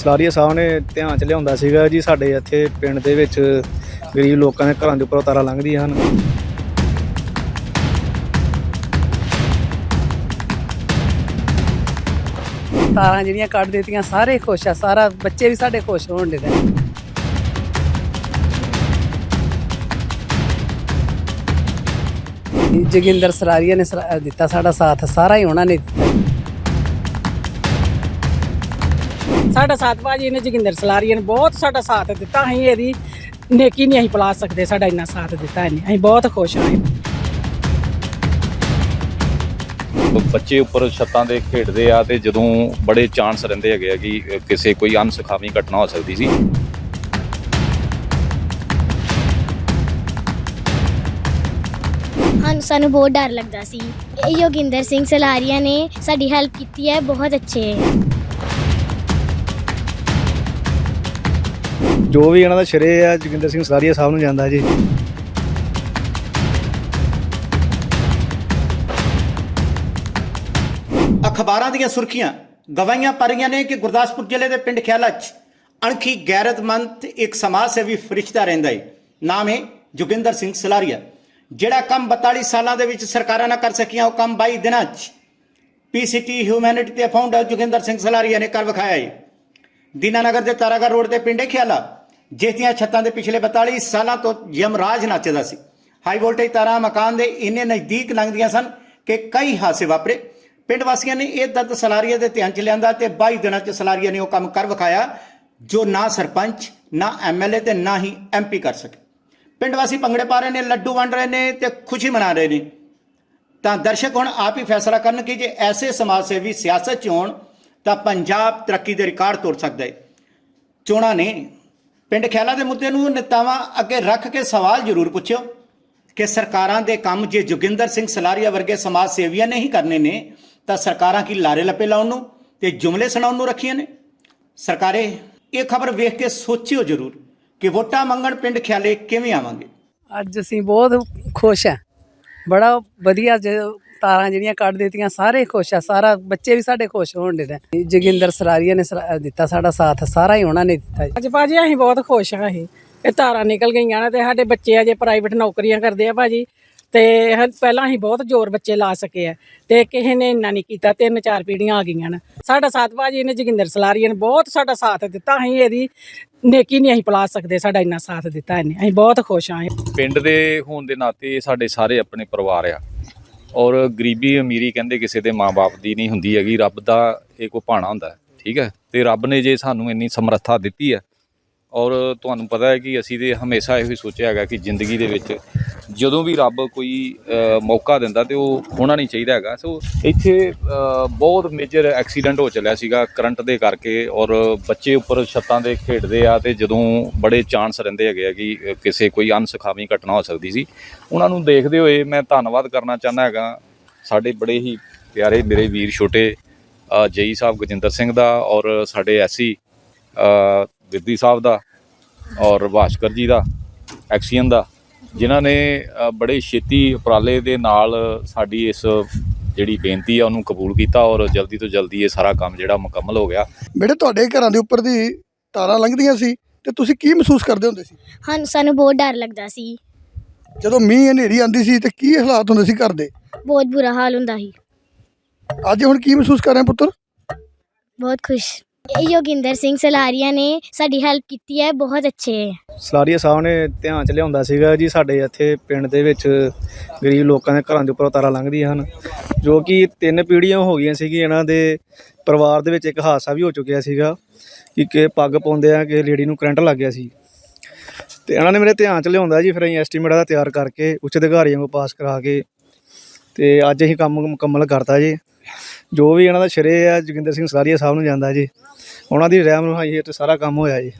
ਸਲਾਰੀਆ ਸਾਹਿਬ ਨੇ ਧਿਆਨ ਚ ਲਿਆਉਂਦਾ ਸੀਗਾ ਜੀ, ਸਾਡੇ ਇੱਥੇ ਪਿੰਡ ਦੇ ਵਿੱਚ ਗਰੀਬ ਲੋਕਾਂ ਦੇ ਘਰਾਂ ਦੇ ਉੱਪਰੋਂ ਤਾਰਾਂ ਲੰਘਦੀਆਂ ਹਨ। ਤਾਰਾਂ ਜਿਹੜੀਆਂ ਕੱਢ ਦਿੱਤੀਆਂ, ਸਾਰੇ ਖੁਸ਼ ਆ, ਸਾਰਾ ਬੱਚੇ ਵੀ ਸਾਡੇ ਖੁਸ਼ ਹੋਣ ਦੇ ਨੇ ਜੋਗਿੰਦਰ ਸਰਾਰੀਆ ਨੇ ਸਰਾ- ਦਿੱਤਾ ਸਾਡਾ ਸਾਥ, ਸਾਰਾ ਹੀ ਉਹਨਾਂ ਨੇ ਦਿੱਤਾ। ਸਾਡਾ ਸਾਥ ਭਾਜੀ ਨੇ ਜੋਗਿੰਦਰ ਸਲਾਰੀਆ ਨੇ ਬਹੁਤ ਸਾਡਾ ਸਾਥ ਦਿੱਤਾ ਅਸੀਂ ਇਹਦੀ ਨੇਕੀ ਨਹੀਂ ਅਸੀਂ ਪਲਾ ਸਕਦੇ ਸਾਡਾ ਇੰਨਾ ਸਾਥ ਦਿੱਤਾ ਇਹਨੇ ਅਸੀਂ ਬਹੁਤ ਖੁਸ਼ ਹਾਂ ਬੱਚੇ ਉੱਪਰ ਛੱਤਾਂ ਦੇ ਖੇਡਦੇ ਆ ਤੇ ਜਦੋਂ ਬੜੇ ਚਾਂਸ ਰਹਿੰਦੇ ਹੈਗੇ ਆ ਕਿ ਕਿਸੇ ਕੋਈ ਅਨਸਖਾਵੀ ਘਟਨਾ ਹੋ ਸਕਦੀ ਸੀ। ਹਾਂ ਸਾਨੂੰ ਬਹੁਤ ਡਰ ਲੱਗਦਾ ਸੀ। ਇਹ ਯੋਗਿੰਦਰ ਸਿੰਘ ਸਲਾਰੀਆ ਨੇ ਸਾਡੀ ਹੈਲਪ ਕੀਤੀ ਹੈ ਬਹੁਤ ਅੱਛੇ। ਹੈ ਜੋ ਵੀ ਇਹਨਾਂ ਦਾ ਸ਼ਰੇ ਆ, ਜੋਗਿੰਦਰ ਸਿੰਘ ਸਲਾਰੀਆ ਸਾਹਿਬ ਨੂੰ ਜਾਂਦਾ ਜੀ। ਅਖਬਾਰਾਂ ਦੀਆਂ ਸੁਰਖੀਆਂ ਗਵਾਈਆਂ ਪਾ ਨੇ ਕਿ ਗੁਰਦਾਸਪੁਰ ਜ਼ਿਲ੍ਹੇ ਦੇ ਪਿੰਡ ਖਿਆਲਾ 'ਚ ਅਣਖੀ ਗੈਰਤਮੰਦ ਇੱਕ ਸਮਾਜ ਸੇਵੀ ਫਰਿਸ਼ਤਾ ਰਹਿੰਦਾ ਹੈ ਨਾਮ ਹੈ ਜੋਗਿੰਦਰ ਸਿੰਘ ਸਲਾਰੀਆ। ਜਿਹੜਾ ਕੰਮ 42 ਸਾਲਾਂ ਦੇ ਵਿੱਚ ਸਰਕਾਰਾਂ ਨਾ ਕਰ ਸਕੀਆਂ, ਉਹ ਕੰਮ 22 ਦਿਨਾਂ 'ਚ ਪੀਸੀਟੀ ਹਿਊਮੈਨਿਟੀ ਦੇ ਫਾਊਂਡਰ ਜੋਗਿੰਦਰ ਸਿੰਘ ਸਲਾਰੀਆ ਨੇ ਕਰ ਵਿਖਾਇਆ ਹੈ ਦੀਨਾਨਗਰ ਦੇ ਤਾਰਾਗੜ੍ਹ ਰੋਡ ਤੇ ਪਿੰਡ ਹੈ ਖਿਆਲਾ। ਜਿਸ ਦੀਆਂ ਛੱਤਾਂ ਦੇ ਪਿਛਲੇ 42 ਸਾਲਾਂ ਤੋਂ ਯਮਰਾਜ ਨੱਚਦਾ ਸੀ। ਹਾਈ ਵੋਲਟੇਜ ਤਾਰਾਂ, ਮਕਾਨ ਦੇ ਇੰਨੇ ਨਜ਼ਦੀਕ ਲੰਘਦੀਆਂ ਸਨ ਕਿ ਕਈ ਹਾਦਸੇ ਵਾਪਰੇ। ਪਿੰਡ ਵਾਸੀਆਂ ਨੇ ਇਹ ਦਰਦ ਸਲਾਰੀਆ ਦੇ ਧਿਆਨ ਚ ਲਿਆਂਦਾ ਤੇ 22 ਦਿਨਾਂ ਚ ਸਲਾਰੀਆ ਨੇ ਉਹ ਕੰਮ ਕਰ ਵਿਖਾਇਆ ਜੋ ਨਾ ਸਰਪੰਚ, ਨਾ ਐਮਐਲਏ ਤੇ ਨਾ ਹੀ ਐਮਪੀ ਕਰ ਸਕੇ। ਪਿੰਡ ਵਾਸੀ ਭੰਗੜੇ ਪਾ ਰਹੇ ਨੇ, ਲੱਡੂ ਵੰਡ ਰਹੇ ਨੇ ਤੇ ਖੁਸ਼ੀ ਮਨਾ ਰਹੇ ਨੇ। ਤਾਂ ਦਰਸ਼ਕ ਹੁਣ ਆਪ ਹੀ ਫੈਸਲਾ ਕਰਨ ਕਿ ਜੇ ਐਸੇ ਸਮਾਜ ਸੇਵੀ ਸਿਆਸਤ 'ਚ ਹੋਣ ਤਾਂ ਪੰਜਾਬ ਤਰੱਕੀ ਦੇ ਰਿਕਾਰਡ ਤੋੜ ਸਕਦਾ ਹੈ। ਚੋਣਾਂ ਨੇ ਪਿੰਡ ਖਿਆਲਾ ਦੇ ਮੁੱਦੇ ਨੂੰ ਨੇਤਾਵਾਂ ਅੱਗੇ ਰੱਖ ਕੇ ਸਵਾਲ ਜ਼ਰੂਰ ਪੁੱਛਿਓ ਕਿ ਸਰਕਾਰਾਂ ਦੇ ਕੰਮ ਜੇ ਜੋਗਿੰਦਰ ਸਿੰਘ ਸਲਾਰੀਆ ਵਰਗੇ ਸਮਾਜ ਸੇਵੀਆਂ ਨੇ ਹੀ ਕਰਨੇ ਨੇ, ਤਾਂ ਸਰਕਾਰਾਂ ਕੀ ਲਾਰੇ ਲੱਪੇ ਲਾਉਣ ਨੂੰ ਤੇ ਜੁਮਲੇ ਸੁਣਾਉਣ ਨੂੰ ਰੱਖੀਆਂ ਨੇ? ਸਰਕਾਰੇ ਇਹ ਖਬਰ ਵੇਖ ਕੇ ਸੋਚਿਓ ਜ਼ਰੂਰ ਕਿ ਵੋਟਾਂ ਮੰਗਣ ਪਿੰਡ ਖਿਆਲੇ ਕਿਵੇਂ ਆਵਾਂਗੇ। ਅੱਜ ਅਸੀਂ ਬਹੁਤ ਖੁਸ਼ ਹਾਂ। ਬੜਾ ਵਧੀਆ ਜੋ ਤਾਰਾਂ ਜਿਹੜੀਆਂ ਕੱਢ ਦਿੱਤੀਆਂ ਸਾਰੇ ਖੁਸ਼ ਆ ਸਾਰਾ ਬੱਚੇ ਵੀ ਸਾਡੇ ਖੁਸ਼ ਹੋਣ ਦੇ ਨੇ। ਜੋਗਿੰਦਰ ਸਰਾਰੀਆ ਨੇ ਦਿੱਤਾ ਸਾਡਾ ਸਾਥ ਸਾਰਾ ਹੀ ਉਹਨਾਂ ਨੇ ਦਿੱਤਾ। ਅੱਜ ਭਾਜੀ ਅਸੀਂ ਬਹੁਤ ਖੁਸ਼ ਹਾਂ ਅਸੀਂ ਇਹ ਤਾਰਾਂ ਨਿਕਲ ਗਈਆਂ ਨੇ ਤੇ ਸਾਡੇ ਬੱਚੇ ਅਜੇ ਪ੍ਰਾਈਵੇਟ ਨੌਕਰੀਆਂ ਕਰਦੇ ਆ ਭਾਜੀ। ਤੇ ਪਹਿਲਾਂ ਅਸੀਂ ਬਹੁਤ ਜ਼ੋਰ ਬੱਚੇ ਲਾ ਸਕੇ ਆ ਤੇ ਕਿਸੇ ਨੇ ਇੰਨਾ ਨਹੀਂ ਕੀਤਾ ਤਿੰਨ ਚਾਰ ਪੀੜ੍ਹੀਆਂ ਆ ਗਈਆਂ ਨੇ। ਸਾਡਾ ਸਾਥ ਭਾਜੀ ਨੇ ਜੋਗਿੰਦਰ ਸਲਾਰੀਆ ਨੇ ਬਹੁਤ ਸਾਡਾ ਸਾਥ ਦਿੱਤਾ ਅਸੀਂ ਇਹਦੀ ਨੇਕੀ ਨਹੀਂ ਅਸੀਂ ਪਲਾ ਸਕਦੇ ਸਾਡਾ ਇੰਨਾ ਸਾਥ ਦਿੱਤਾ ਇਹਨੇ ਅਸੀਂ ਬਹੁਤ ਖੁਸ਼ ਹਾਂ। ਪਿੰਡ ਦੇ ਹੋਣ ਦੇ ਨਾਤੇ ਸਾਡੇ ਸਾਰੇ ਆਪਣੇ ਪਰਿਵਾਰ ਆ। ਔਰ ਗਰੀਬੀ ਅਮੀਰੀ ਕਹਿੰਦੇ ਕਿਸੇ ਦੇ ਮਾਪੇ ਦੀ ਨਹੀਂ ਹੁੰਦੀ ਹੈਗੀ, ਰੱਬ ਦਾ ਇਹ ਕੋ ਭਾਣਾ ਹੁੰਦਾ ਠੀਕ ਹੈ? ਤੇ ਰੱਬ ਨੇ ਜੇ ਸਾਨੂੰ ਇੰਨੀ ਸਮਰੱਥਾ ਦਿੱਤੀ ਹੈ, ਔਰ ਤੁਹਾਨੂੰ ਪਤਾ ਹੈ ਕਿ ਅਸੀਂ ਤੇ ਹਮੇਸ਼ਾ ਇਹੋ ਹੀ ਸੋਚਿਆ ਹੈਗਾ ਕਿ ਜ਼ਿੰਦਗੀ ਦੇ ਵਿੱਚ ਜਦੋਂ ਵੀ ਰੱਬ ਕੋਈ ਮੌਕਾ ਦਿੰਦਾ ਤੇ ਉਹ ਹੋਣਾ ਨਹੀਂ ਚਾਹੀਦਾ ਹੈਗਾ। ਸੋ ਇੱਥੇ ਬਹੁਤ ਮੇਜਰ ਐਕਸੀਡੈਂਟ ਹੋ ਚੱਲਿਆ ਸੀਗਾ ਕਰੰਟ ਦੇ ਕਰਕੇ ਔਰ ਬੱਚੇ ਉੱਪਰ ਛੱਤਾਂ ਦੇ ਖੇਡਦੇ ਆ ਤੇ ਜਦੋਂ ਬੜੇ ਚਾਂਸ ਰਹਿੰਦੇ ਹੈਗੇ ਆ ਕਿ ਕਿਸੇ ਕੋਈ ਅਨਸਖਾਵੀ ਘਟਨਾ ਹੋ ਸਕਦੀ ਸੀ। ਉਹਨਾਂ ਨੂੰ ਦੇਖਦੇ ਹੋਏ ਮੈਂ ਧੰਨਵਾਦ ਕਰਨਾ ਚਾਹੁੰਦਾ ਹੈਗਾ। ਸਾਡੇ ਬੜੇ ਹੀ ਪਿਆਰੇ ਮੇਰੇ ਵੀਰ ਛੋਟੇ ਜਈ ਸਾਹਿਬ ਗਜਿੰਦਰ ਸਿੰਘ ਦਾ ਔਰ ਸਾਡੇ ਐਸੀ ਵਿੱਦੀ ਸਾਹਿਬ ਦਾ ਔਰ ਭਾਸਕਰ ਜੀ ਦਾ, ਐਕਸੀਅਨ ਦਾ। ਜਿਨ੍ਹਾਂ ਨੇ ਬੜੇ ਛੇਤੀ ਉਪਰਾਲੇ ਦੇ ਨਾਲ ਸਾਡੀ ਇਸ ਜਿਹੜੀ ਬੇਨਤੀ ਆ ਉਹਨੂੰ ਕਬੂਲ ਕੀਤਾ ਔਰ ਜਲਦੀ ਤੋਂ ਜਲਦੀ ਇਹ ਸਾਰਾ ਕੰਮ ਜਿਹੜਾ ਮੁਕੰਮਲ ਹੋ ਗਿਆ। ਬੇਟੇ ਤੁਹਾਡੇ ਘਰਾਂ ਦੇ ਉੱਪਰ ਦੀ ਤਾਰਾਂ ਲੰਘਦੀਆਂ ਸੀ ਤੇ ਤੁਸੀਂ ਕੀ ਮਹਿਸੂਸ ਕਰਦੇ ਹੁੰਦੇ ਸੀ? ਹਾਂ ਸਾਨੂੰ ਬਹੁਤ ਡਰ ਲੱਗਦਾ ਸੀ। ਜਦੋਂ ਮੀਂਹ ਹਨੇਰੀ ਆਂਦੀ ਸੀ ਤੇ ਕੀ ਹਾਲਾਤ ਹੁੰਦੇ ਸੀ ਘਰ ਦੇ? ਬਹੁਤ ਬੁਰਾ ਹਾਲ ਹੁੰਦਾ ਸੀ। ਅੱਜ ਹੁਣ ਕੀ ਮਹਿਸੂਸ ਕਰ ਰਹੇ ਹੋ ਪੁੱਤਰ? ਬਹੁਤ ਖੁਸ਼। ਯੋਗਿੰਦਰ ਸਿੰਘ ਸਲਾਰੀਆ ਨੇ ਸਾਡੀ ਹੈਲਪ ਕੀਤੀ ਹੈ, ਬਹੁਤ ਅੱਛੇ ਹੈ। ਸਲਾਰੀਆ ਸਾਹਿਬ ਨੇ ਧਿਆਨ ਚ ਲਿਆਉਂਦਾ ਸੀਗਾ ਜੀ, ਸਾਡੇ ਇੱਥੇ ਪਿੰਡ ਦੇ ਵਿੱਚ ਗਰੀਬ ਲੋਕਾਂ ਦੇ ਘਰਾਂ ਦੇ ਉੱਪਰੋਂ ਤਾਰਾਂ ਲੰਘਦੀਆਂ ਹਨ, ਜੋ ਕਿ ਤਿੰਨ ਪੀੜ੍ਹੀਆਂ ਹੋ ਗਈਆਂ ਸੀਗੀਆਂ, ਇਹਨਾਂ ਦੇ ਪਰਿਵਾਰ ਦੇ ਵਿੱਚ ਇੱਕ ਹਾਦਸਾ ਵੀ ਹੋ ਚੁੱਕਿਆ ਸੀਗਾ, ਕਿ ਕਿ ਪੱਗ ਪਾਉਂਦੇ ਆ, ਕਿ ਲੇਡੀ ਨੂੰ ਕਰੰਟ ਲੱਗ ਗਿਆ ਸੀ। ਤੇ ਇਹਨਾਂ ਨੇ ਮੇਰੇ ਧਿਆਨ ਚ ਲਿਆਉਂਦਾ ਜੀ, ਫਿਰ ਅਸੀਂ ਐਸਟੀਮੇਟ ਦਾ ਤਿਆਰ ਕਰਕੇ ਉੱਚ ਅਧਿਕਾਰੀਆਂ ਕੋਲ ਪਾਸ ਕਰਾ ਕੇ, ਤੇ ਅੱਜ ਅਸੀਂ ਕੰਮ ਮੁਕੰਮਲ ਕਰਤਾ ਜੀ। ਜੋ ਵੀ ਇਹਨਾਂ ਦਾ ਸ਼ਰੇ ਆ, ਜੋਗਿੰਦਰ ਸਿੰਘ ਸਲਾਰੀਆ ਸਾਹਿਬ ਨੂੰ ਜਾਂਦਾ ਜੀ। ਉਹਨਾਂ ਦੀ ਰਹਿਮ ਰਹਾਈ ਹੇਠ ਸਾਰਾ ਕੰਮ ਹੋਇਆ ਜੀ।